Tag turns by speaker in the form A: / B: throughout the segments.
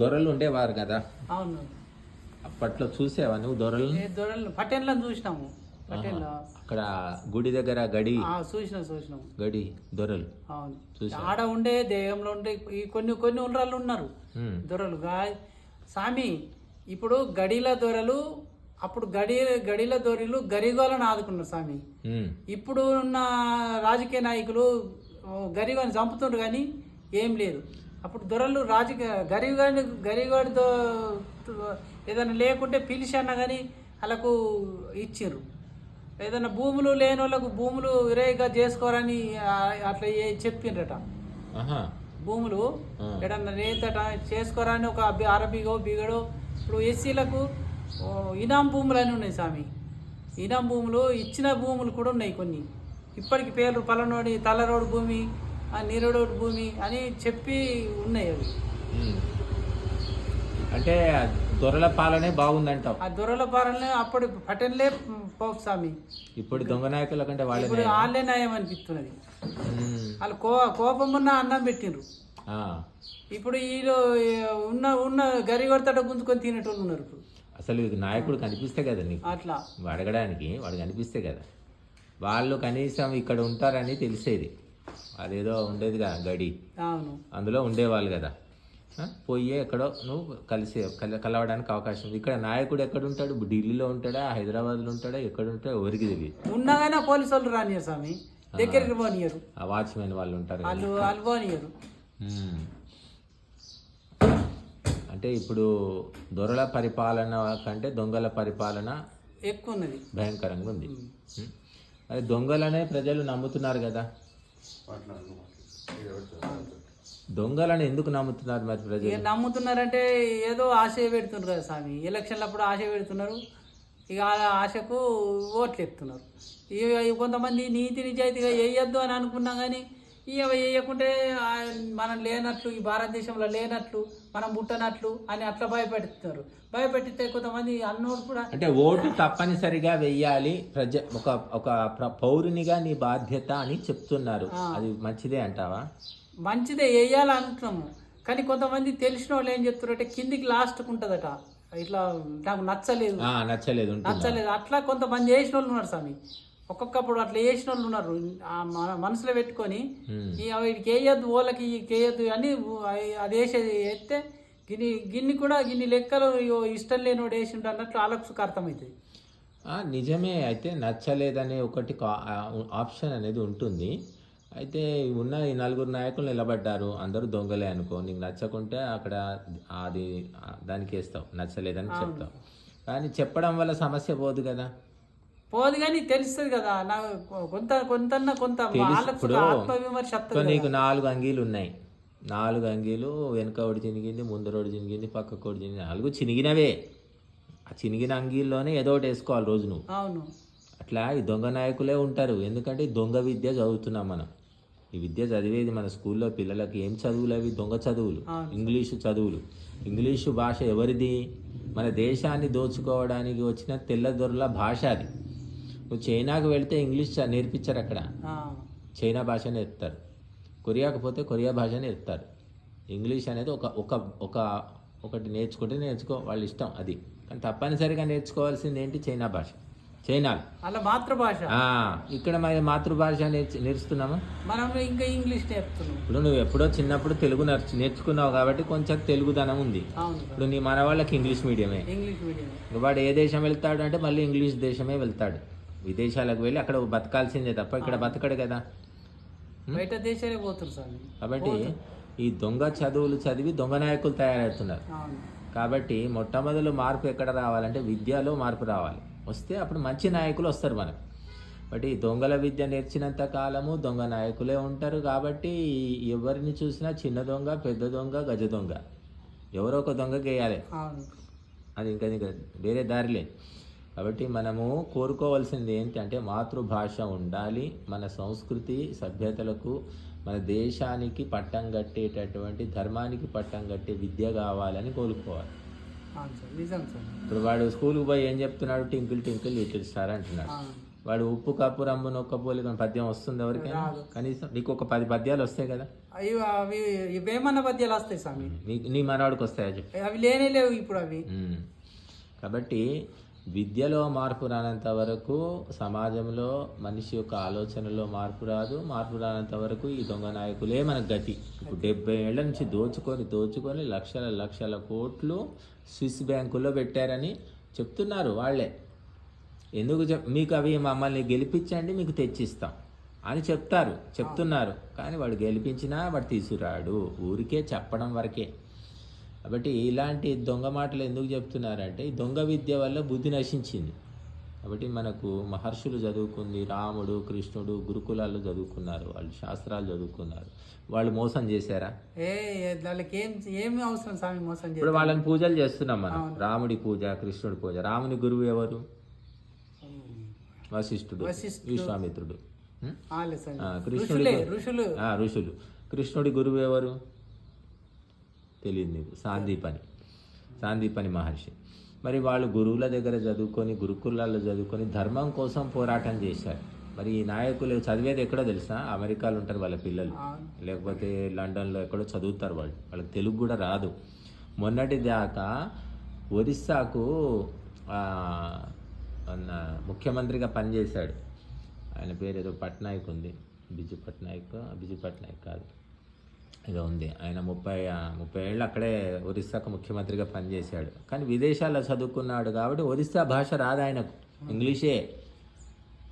A: దొరలు ఉండేవారు కదా.
B: అవును.
A: అప్పట్లో చూసేవా నువ్వు దొరలు?
B: దొరలు? పటేన్లను చూసినాము. పటేన్ల
A: అక్కడ గుడి దగ్గర గడి?
B: చూసినాం చూసినాం.
A: గడి దొరలు.
B: అవును.
A: చూసా.
B: ఆడ ఉండే దేహంలో ఉండే ఈ కొన్ని కొన్ని ఉండ్రాళ్ళు ఉన్నారు. దొరలు. స్వామి ఇప్పుడు గడిల దొరలు అప్పుడు గడి గడిల దొరలు గరిగోలను ఆదుకున్నారు స్వామి ఇప్పుడు ఉన్న రాజకీయ నాయకులు ఓ, గరివాని చంపుతుండ్రు కానీ ఏం లేదు. అప్పుడు దొరలు రాజకీయ గరివాడిని గరివాడితో ఏదైనా లేకుంటే పిలిచన్నా కానీ వాళ్ళకు ఇచ్చిండ్రు ఏదైనా భూములు లేని వాళ్ళకు భూములు విరేగా చేసుకోరని అట్లా ఏ- చెప్పిండ్రట భూములు. ఎడన్నా రేతట చేసుకోరని ఒక అరబిగో బిగడో ఇప్పుడు ఎస్సీలకు ఇనాం భూములు అని ఉన్నాయి స్వామి ఇనాం భూములు ఇచ్చిన భూములు కూడా ఉన్నాయి కొన్ని. ఇప్పటికి పేర్లు పలనోడి తలరోడు భూమి ఆ నీరోడు భూమి అని చెప్పి ఉన్నాయి అవి.
A: అంటే దొరల పాలనే బాగుందంటావు.
B: ఆ దొరల పాలన అప్పుడు పటన్లే పోపు స్వామి.
A: ఇప్పుడు దొంగ నాయకుల కంటే వాళ్ళే
B: ఇప్పుడు వాళ్ళే న్యాయం అనిపిస్తున్నది. వాళ్ళు కో కోపం ఉన్న అన్నం పెట్టిండ్రు. ఇప్పుడు వీళ్ళు ఉన్న ఉన్న గరిగొడతట గుంజుకొని తినేటోళ్ళు ఉన్నారు ఇప్పుడు.
A: అసలు ఇది నాయకుడు కనిపిస్తే కదా నీకు?
B: అట్లా.
A: అడగడానికి వాడు కనిపిస్తే కదా. వాళ్ళు కనీసం ఇక్కడ ఉంటారని తెలిసేది. అదేదో ఉండేదిగా గడి.
B: అవును.
A: అందులో ఉండేవాళ్ళు కదా. పోయి ఎక్కడో నువ్వు కలిసి కల కలవడానికి అవకాశం ఉంది. ఇక్కడ నాయకుడు ఎక్కడ ఉంటాడు ఢిల్లీలో ఉంటాడా? హైదరాబాద్లో ఉంటాడా? ఎక్కడ ఉంటాడో ఎవరికి తెలియదు.
B: ఉన్నగానే పోలీసు వాళ్ళు రానియరు స్వామి. దగ్గరికి పోనీయరు.
A: ఆ వాచ్మెన్ వాళ్ళు ఉంటారు కదా.
B: వాళ్ళు వాళ్ళు పోనీయరు.
A: మ్మ్. అంటే ఇప్పుడు దొరల పరిపాలన కంటే దొంగల పరిపాలన
B: ఎక్కువ ఉన్నది
A: భయంకరంగా ఉంది. మరి దొంగలనే ప్రజలు నమ్ముతున్నారు కదా. దొంగలను ఎందుకు నమ్ముతున్నారు మరి ప్రజలు?
B: నమ్ముతున్నారంటే ఏదో ఆశ పెడుతున్నారు కదా స్వామి. ఎలక్షన్లు అప్పుడు ఆశ పెడుతున్నారు. ఇక ఆ ఆశకు ఓట్లు ఎత్తున్నారు. ఇక కొంతమంది నీతి నిజాయితీగా వేయొద్దు అని అనుకున్నా కానీ ఇక వేయకుంటే మనం లేనట్లు ఈ భారతదేశంలో లేనట్లు మనం పుట్టనట్లు అని అట్లా భయపెడుతున్నారు భయపెట్టితే కొంతమంది అన్నోడు కూడా
A: అంటే ఓటు తప్పనిసరిగా వెయ్యాలి ప్రజ ఒక ఒక ప్ర- పౌరునిగా నీ బాధ్యత అని చెప్తున్నారు. అది మంచిదే అంటావా?
B: మంచిదే వేయాలనుకుంటున్నాము కానీ కొంతమంది తెలిసిన వాళ్ళు ఏం చెప్తారంటే కిందికి లాస్ట్కి ఉంటుందట. ఇట్లా నాకు నచ్చలేదు.
A: నచ్చలేదు
B: నచ్చలేదు. అట్లా కొంతమంది వేసిన వాళ్ళు ఉన్నారు స్వామి. ఒక్కొక్కప్పుడు అట్లా వేసిన వాళ్ళు ఉన్నారు మనసులో పెట్టుకొని వీడికి వేయద్దు ఓళ్ళకి వేయద్దు అని అది వేసేది వేస్తే గిన్ని గిన్ని కూడా గిన్ని లెక్కలు ఇష్టం లేనివాడు వేసిండు అన్నట్లు వాళ్ళకు అర్థమవుతుంది
A: నిజమే. అయితే నచ్చలేదనే ఒకటి ఆప్షన్ అనేది ఉంటుంది. అయితే ఉన్న ఈ నలుగురు నాయకులు నిలబడ్డారు. అందరూ దొంగలే అనుకో. నీకు నచ్చకుంటే అక్కడ అది దానికి వేస్తావు. నచ్చలేదని చెప్తావు. కానీ చెప్పడం వల్ల సమస్య పోదు కదా.
B: పోదు కానీ తెలుస్తుంది కదా నాకు కొంత కొంత కొంత వాళ్ళకు
A: నీకు నాలుగు అంగీలు ఉన్నాయి. నాలుగు అంగీలు వెనుక ఒకటి చినిగింది ముందర ఒకటి చినిగింది పక్కకు ఒకటి చినిగింది నాలుగు చినిగినవే. ఆ చినిగిన అంగీల్లోనే ఏదో ఒకటి వేసుకోవాలి రోజు నువ్వు.
B: అవును.
A: అట్లా ఈ దొంగ నాయకులే ఉంటారు. ఎందుకంటే ఈ దొంగ విద్య చదువుతున్నాం మనం. ఈ విద్య చదివేది మన స్కూల్లో పిల్లలకి ఏం చదువులు అవి? దొంగ చదువులు. ఇంగ్లీషు చదువులు. ఇంగ్లీషు భాష ఎవరిది? మన దేశాన్ని దోచుకోవడానికి వచ్చిన తెల్లదొరల భాష అది. నువ్వు చైనాకు వెళ్తే ఇంగ్లీష్ నేర్పించరు అక్కడ. చైనా భాష నేర్పుతారు కొరియాకు పోతే కొరియా భాష నేర్పుతారు ఇంగ్లీష్ అనేది ఒక ఒక ఒక ఒకటి నేర్చుకుంటే నేర్చుకో వాళ్ళ ఇష్టం అది. కానీ తప్పనిసరిగా నేర్చుకోవాల్సింది ఏంటి? చైనా భాష. చైనాలో.
B: వాళ్ళ మాతృభాష?
A: ఇక్కడ మరి మాతృభాష నేర్చు నేర్చుతున్నామా?
B: మనం ఇంకా ఇంగ్లీష్ నేర్పుతున్నాం.
A: ఇప్పుడు నువ్వు ఎప్పుడో చిన్నప్పుడు తెలుగు నేర్చు నేర్చుకున్నావు కాబట్టి కొంచెం తెలుగుదనం ఉంది. ఇప్పుడు నీ మన వాళ్ళకి ఇంగ్లీష్ మీడియమే.
B: ఇంగ్లీష్ మీడియం
A: వాడు ఏ దేశం వెళ్తాడు అంటే మళ్ళీ ఇంగ్లీష్ దేశమే వెళ్తాడు. విదేశాలకు వెళ్ళి అక్కడ బతకాల్సిందే తప్ప ఇక్కడ బతకడు కదా.
B: బయట దేశాలే పోతున్నారు స్వామి.
A: కాబట్టి ఈ దొంగ చదువులు చదివి దొంగ నాయకులు తయారవుతున్నారు. కాబట్టి మొట్టమొదలు మార్పు ఎక్కడ రావాలంటే విద్యలో మార్పు రావాలి. వస్తే అప్పుడు మంచి నాయకులు వస్తారు మనకు. బట్ ఈ దొంగల విద్య నేర్చినంత కాలము దొంగ నాయకులే ఉంటారు కాబట్టి ఎవరిని చూసినా చిన్న దొంగ పెద్ద దొంగ గజ దొంగ. ఎవరో ఒక దొంగ గేయాలి అది ఇంకా ఇంకా వేరే దారి లేదు. కాబట్టి మనము కోరుకోవాల్సింది ఏంటంటే మాతృభాష ఉండాలి. మన సంస్కృతి సభ్యతలకు మన దేశానికి పట్టం కట్టేటటువంటి ధర్మానికి పట్టం కట్టే విద్య కావాలని కోరుకోవాలి.
B: సార్. సార్.
A: ఇప్పుడు వాడు స్కూల్కి పోయి ఏం చెప్తున్నాడు? టింకిల్ టింకిల్ లిటిల్ స్టార్ అంటున్నాడు. వాడు ఉప్పు కప్పు రంబు నొక్క పోలిక పద్యం వస్తుంది ఎవరికైనా. కనీసం నీకు ఒక పది పద్యాలు వస్తాయి కదా?
B: అవి అవి ఇవేమన్నా పద్యాలు వస్తాయి స్వామి.
A: నీ మనవాడికి వస్తాయా చెప్పు?
B: అవి లేనే లేవు ఇప్పుడు అవి.
A: కాబట్టి విద్యలో మార్పు రానంత వరకు సమాజంలో మనిషి యొక్క ఆలోచనలో మార్పు రాదు. మార్పు రానంత వరకు ఈ దొంగ నాయకులే మనకు గతి. ఇప్పుడు డెబ్బై ఏళ్ళ నుంచి దోచుకొని దోచుకొని లక్షల లక్షల కోట్లు స్విస్ బ్యాంకుల్లో పెట్టారని చెప్తున్నారు వాళ్ళే. ఎందుకు చెప్ మీకు అవి మమ్మల్ని గెలిపించండి మీకు తెచ్చిస్తాం అని చెప్తారు చెప్తున్నారు. కానీ వాడు గెలిపించినా వాడు తీసుకురాడు. ఊరికే చెప్పడం వరకే. కాబట్టి ఇలాంటి దొంగ మాటలు ఎందుకు చెప్తున్నారంటే ఈ దొంగ విద్య వల్ల బుద్ధి నశించింది. కాబట్టి మనకు మహర్షులు చదువుకుంది రాముడు కృష్ణుడు గురుకులాల్లో చదువుకున్నారు వాళ్ళు శాస్త్రాలు చదువుకున్నారు. వాళ్ళు మోసం చేశారా?
B: ఏ అవసరం స్వామి మోసం
A: ఇప్పుడు వాళ్ళని పూజలు చేస్తున్నాం మనం. రాముడి పూజ కృష్ణుడి పూజ. రాముని గురువు ఎవరు? వశిష్ఠుడు. విశ్వామిత్రుడు. కృష్ణుడి
B: ఋషులు.
A: కృష్ణుడి గురువు ఎవరు? తెలియదు నీకు. సాందీపని. సాందీపని మహర్షి. మరి వాళ్ళు గురువుల దగ్గర చదువుకొని గురుకులాల్లో చదువుకొని ధర్మం కోసం పోరాటం చేశారు. మరి ఈ నాయకులు చదివేది ఎక్కడో తెలుసా? అమెరికాలో ఉంటారు వాళ్ళ పిల్లలు. లేకపోతే లండన్లో ఎక్కడో చదువుతారు వాళ్ళు. వాళ్ళకి తెలుగు కూడా రాదు. మొన్నటి దాకా ఒరిస్సాకు ముఖ్యమంత్రిగా పనిచేశాడు. ఆయన పేరు ఏదో పట్నాయక్ ఉంది. బిజు పట్నాయక్ బిజు పట్నాయక్ కాదు. ఏదో ఉంది. ఆయన ముప్పై ముప్పై ఏళ్ళు అక్కడే ఒరిస్సాకు ముఖ్యమంత్రిగా పనిచేశాడు. కానీ విదేశాల్లో చదువుకున్నాడు కాబట్టి ఒరిస్సా భాష రాదు ఆయనకు. ఇంగ్లీషే.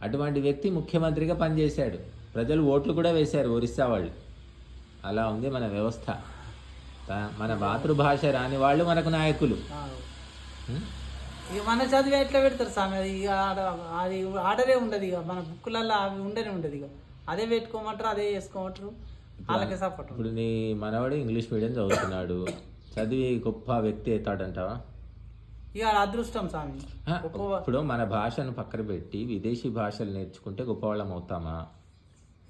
A: అటువంటి వ్యక్తి ముఖ్యమంత్రిగా పనిచేశాడు. ప్రజలు ఓట్లు కూడా వేశారు ఒరిస్సా వాళ్ళు. అలా ఉంది మన వ్యవస్థ. మన మాతృభాష రాని వాళ్ళు మనకు నాయకులు?
B: ఇక మన చదివి ఎట్లా పెడతారు స్వామి? అది ఇక అది ఆర్డరే ఉండదు ఇక. మన బుక్కులలో అవి ఉండనే ఉండదు ఇక. అదే పెట్టుకోమంటారు అదే చేసుకోమంటారు. వాళ్ళకే సపోర్ట్
A: ఇప్పుడు నీ మనవాడు ఇంగ్లీష్ మీడియం చదువుతున్నాడు. చదివి గొప్ప వ్యక్తి అవుతాడంటావా?
B: ఇక అదృష్టం స్వామి.
A: ఇప్పుడు మన భాషను పక్కన పెట్టి విదేశీ భాషలు నేర్చుకుంటే గొప్పవాళ్ళం అవుతామా?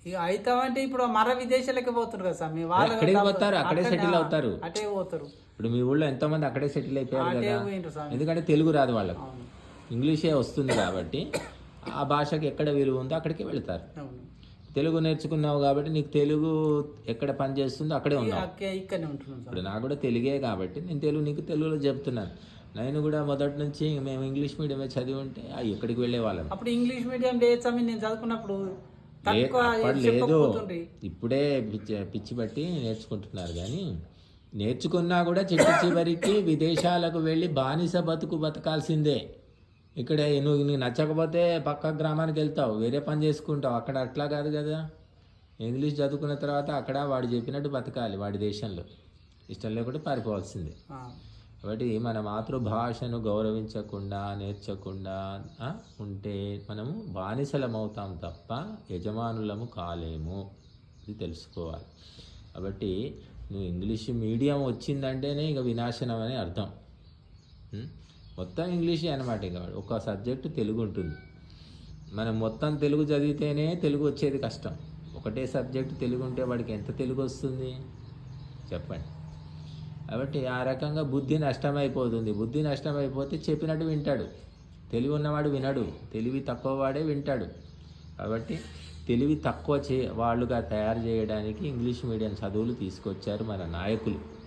B: ఇక అవుతామంటే ఇప్పుడు మర విదేశాలకి పోతున్నారు కదా స్వామి. వాళ్ళు
A: అక్కడికి పోతారు అక్కడే సెటిల్ అవుతారు.
B: అటే పోతారు.
A: ఇప్పుడు మీ ఊళ్ళో ఎంతోమంది అక్కడే సెటిల్ అయిపోయారు
B: అటే
A: కదా?
B: స్వామి.
A: ఎందుకంటే తెలుగు రాదు వాళ్ళకు.
B: అవును.
A: ఇంగ్లీషే వస్తుంది కాబట్టి ఆ భాషకి ఎక్కడ విలువ ఉందో అక్కడికి వెళ్తారు.
B: అవును.
A: తెలుగు నేర్చుకున్నావు కాబట్టి నీకు తెలుగు ఎక్కడ పని చేస్తుందో అక్కడే ఉన్నావు. ఇప్పుడు నాకు కూడా తెలుగే కాబట్టి నేను తెలుగు నీకు తెలుగులో చెప్తున్నాను. నేను కూడా మొదటి నుంచి మేము ఇంగ్లీష్ మీడియమే చదివి ఉంటే ఎక్కడికి వెళ్ళే వాళ్ళం.
B: అప్పుడు ఇంగ్లీష్ మీడియం స్వామి నేను చదువుకున్నప్పుడు
A: లేదు. ఇప్పుడే పిచ్చి పిచ్చి పట్టి నేర్చుకుంటున్నారు కానీ నేర్చుకున్నా కూడా చిట్టు చివరికి విదేశాలకు వెళ్ళి బానిస బతుకు బతకాల్సిందే. ఇక్కడ నువ్వు నీకు నచ్చకపోతే పక్క గ్రామానికి వెళ్తావు వేరే పని చేసుకుంటావు. అక్కడ అట్లా కాదు కదా. ఇంగ్లీష్ చదువుకున్న తర్వాత అక్కడ వాడు చెప్పినట్టు బతకాలి వాడి దేశంలో. ఇష్టం లేకుంటే పారిపోవాల్సిందే. కాబట్టి మన మాతృభాషను గౌరవించకుండా నేర్చకుండా ఉంటే మనము బానిసలం అవుతాం తప్ప యజమానులము కాలేము ఇది తెలుసుకోవాలి. కాబట్టి నువ్వు ఇంగ్లీష్ మీడియం వచ్చిందంటేనే ఇక వినాశనం అని అర్థం? మొత్తం ఇంగ్లీషే అనమాట ఇక. ఒక సబ్జెక్టు తెలుగు ఉంటుంది. మనం మొత్తం తెలుగు చదివితేనే తెలుగు వచ్చేది కష్టం. ఒకటే సబ్జెక్టు తెలుగు ఉంటే వాడికి ఎంత తెలుగు వస్తుంది? చెప్పండి. కాబట్టి ఆ రకంగా బుద్ధి నష్టమైపోతుంది. బుద్ధి నష్టమైపోతే చెప్పినట్టు వింటాడు. తెలివి ఉన్నవాడు వినడు. తెలివి తక్కువ వాడే వింటాడు. కాబట్టి తెలివి తక్కువ చే వాళ్ళుగా తయారు చేయడానికి ఇంగ్లీష్ మీడియం చదువులు తీసుకొచ్చారు మన నాయకులు.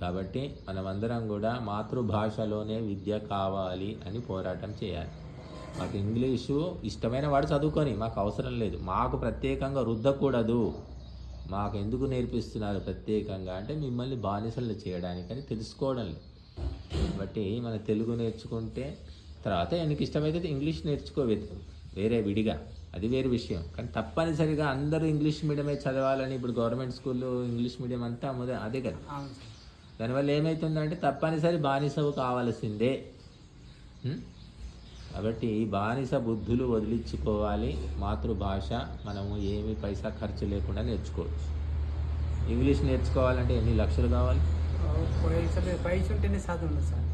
A: కాబట్టి మనమందరం కూడా మాతృభాషలోనే విద్య కావాలి అని పోరాటం చేయాలి. మాకు ఇంగ్లీషు ఇష్టమైన వాడు చదువుకొని మాకు అవసరం లేదు. మాకు ప్రత్యేకంగా రుద్దకూడదు. మాకు ఎందుకు నేర్పిస్తున్నారు ప్రత్యేకంగా అంటే మిమ్మల్ని బానిసలు చేయడానికని తెలుసుకోవడం లేదు. కాబట్టి మన తెలుగు నేర్చుకుంటే తర్వాత ఎందుకు ఇష్టమైతే ఇంగ్లీష్ నేర్చుకోవచ్చు వేరే విడిగా. అది వేరే విషయం. కానీ తప్పనిసరిగా అందరూ ఇంగ్లీష్ మీడియమే చదవాలని ఇప్పుడు గవర్నమెంట్ స్కూల్లో ఇంగ్లీష్ మీడియం అంతా అదే కదా. దానివల్ల ఏమవుతుందంటే తప్పనిసరి బానిసవు కావలసిందే. కాబట్టి ఈ బానిస బుద్ధులు వదిలించుకోవాలి. మాతృభాష మనము ఏమి పైసా ఖర్చు లేకుండా నేర్చుకోవచ్చు. ఇంగ్లీష్ నేర్చుకోవాలంటే ఎన్ని లక్షలు కావాలి?
B: పైసలు పైసలు ఉంటేనే చదువు ఉండదు సార్.